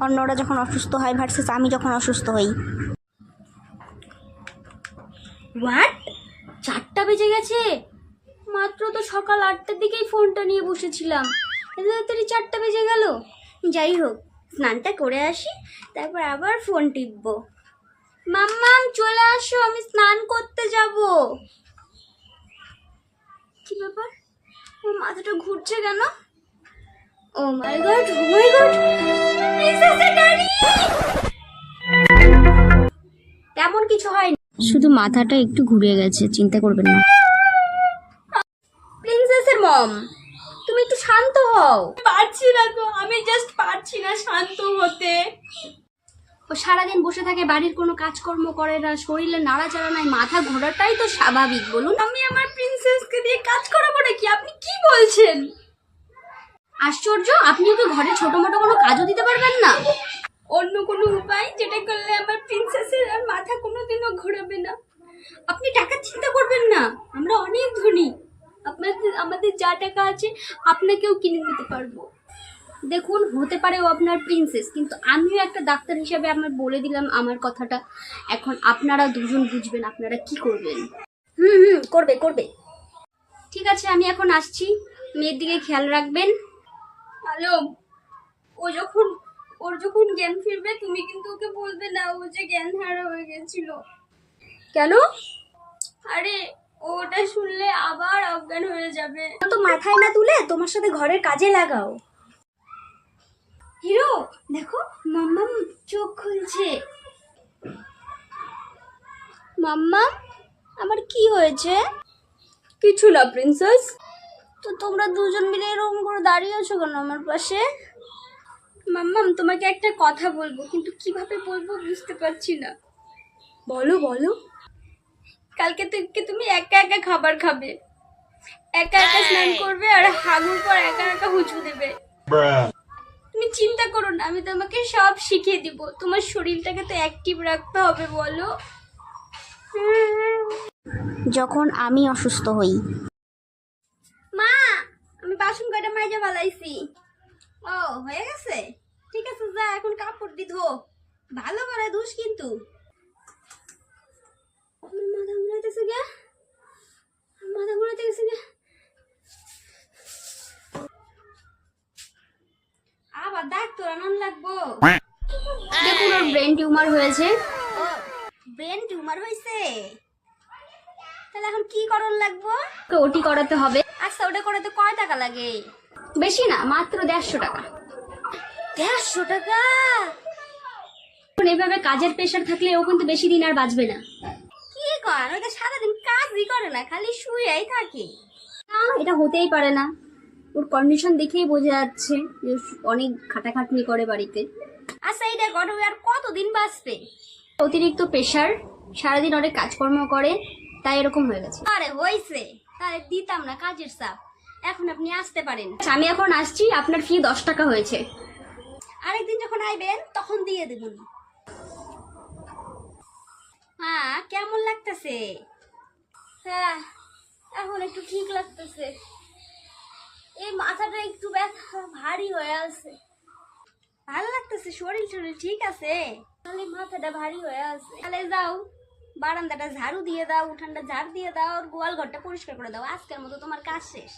অন্যরা যখন অসুস্থ হয় ভার্সেস আমি যখন অসুস্থ হই। হোয়াট চারটা বেজে গেছে? মাত্র তো সকাল আটটার দিকেই ফোনটা নিয়ে বসেছিলাম। তাড়াতাড়ি চারটা বেজে গেল। যাই হোক, স্নানটা করে আসি, তারপর আবার ফোন টিপবো। মাম্মাম, চলে আসো, আমি স্নান করতে যাব। কি ব্যাপার? ও মাথাটা ঘুরছে কেন? ও মাই গড ও মাই গড তেমন কিছু হয়নি। শুধু মাথাটা একটু ঘুরে গেছে চিন্তা করবেন না। প্রিন্সেসের মম তুমি একটু শান্ত হও। পারছি না তো আমি জাস্ট পারছি না শান্ত হতে। ও সারাদিন বসে থাকে বাড়ির কোনো কাজকর্ম করে না শরীরে নাড়াচাড়া নাই মাথা ঘোরাটাই তো স্বাভাবিক বলুন। আমি আমার প্রিন্সেসকে দিয়ে কাজ করাবো নাকি? আপনি কি বলছেন? আশ্চর্য আপনি ওকে ঘরে ছোট মোটো কোনো কাজও দিতে পারবেন না? অন্য কোনো উপায়? যেটা করলে আমার প্রিন্সেসের আর মাথা কোনোদিনও ঘোরাবে না। আপনি টাকা চিন্তা করবেন না, আমরা অনেক ধনী। আপনাদের আমাদের যা টাকা আছে, আপনাকেও কিনে দিতে পারব। দেখুন, হতে পারে ও আপনার প্রিন্সেস কিন্তু আমিও একটা ডাক্তার হিসাবে আমার বলে দিলাম আমার কথাটা। এখন আপনারা দুজন বুঝবেন আপনারা কি করবেন। হুম হুম, করবে করবে। ঠিক আছে, আমি এখন আসছি। মেয়ের দিকে খেয়াল রাখবেন। আলম ও যখন ওর যখন জ্ঞান ফিরবে তুমি কিন্তু ওকে বলবে না ও যে জ্ঞান হারা হয়ে গেছিল। কেন? আরে ও ওটা শুনলে আবার অজ্ঞান হয়ে যাবে। তো মাথায় না তুলে তোমার সাথে ঘরের কাজে লাগাও। হিরো দেখো মাম্মা চোখ খুলছে। মাম্মা আমার কি হয়েছে? কিছু না প্রিন্সেস তো তোমরা দুজন মিলে এরকম করে দাঁড়িয়ে আছো কেন আমার পাশে? মাম্মাম তোমাকে একটা কথা বলব কিন্তু কীভাবে বলব বুঝতে পারছি না। বলো বলো। কালকে থেকে তুমি একা একা খাবার খাবে। একা একা স্নান করবে আর হাগুর পর একা একা হুঁচু দেবে। তুমি চিন্তা করো না আমি তোমাকে সব শিখিয়ে দিব। তোমার শরীরটাকে তো অ্যাক্টিভ রাখতে হবে বলো। যখন আমি অসুস্থ হই। মা আমি বাসন কয়টা মাইজা বালাইছি ও হয়ে গেছে? ঠিক আছে যা এখন কাপড় দি ধো। ভালো করে ধুস কিন্তু। মাথা ঘুরাইতেছে গে মাথা ঘুরাইতে গেছে গে আবার ডাক্তার আনন্দ লাগবো। দেখুন ওর ব্রেন টিউমার হয়েছে। ব্রেন টিউমার হয়েছে তাহলে এখন কি করণ লাগবো? ওটি করাতে হবে। আচ্ছা ওটা করে তো কয় টাকা লাগে? বেশি না মাত্র দেড়শো টাকা। দেড়শো টাকা? এখন এইভাবে কাজের প্রেশার থাকলে ও কিন্তু বেশি দিন আর বাঁচবে না। কি কর ওটা সারাদিন কাজই করে না খালি শুয়েই থাকে। না এটা হতেই পারে না। ওর কন্ডিশন দেখেই বোঝা যাচ্ছে যে অনেক খাটাখাটনি করে বাড়িতে। আচ্ছা এইটা করো আর কতদিন বাঁচবে? অতিরিক্ত প্রেশার সারাদিন অনেক কাজকর্ম করে তাই এরকম হয়ে গেছে। আরে হয়েছে তাহলে দিতাম না কাজের চাপ। এখন আপনি আসতে পারেন। আচ্ছা, আমি এখন আসছি আপনার ফি দশ টাকা হয়েছে। আরেকদিন যখন আইবেন তখন দিয়ে দেবেন। হ্যাঁ কেমন লাগতেছে? হ্যাঁ এখন একটু ঠিক লাগতেছে। এই মাথাটা একটু ব্যথা ভারী হয়ে আছে। ভালো লাগতেছে শরীর শরীর ঠিক আছে? খালি মাথাটা ভারী হয়ে আছে। তাহলে যাও বারান্দাটা ঝাড়ু দিয়ে দাও উঠানটা ঝাড় দিয়ে দাও আর গোয়াল ঘরটা পরিষ্কার করে দাও। আজকের মতো তোমার কাজ শেষ।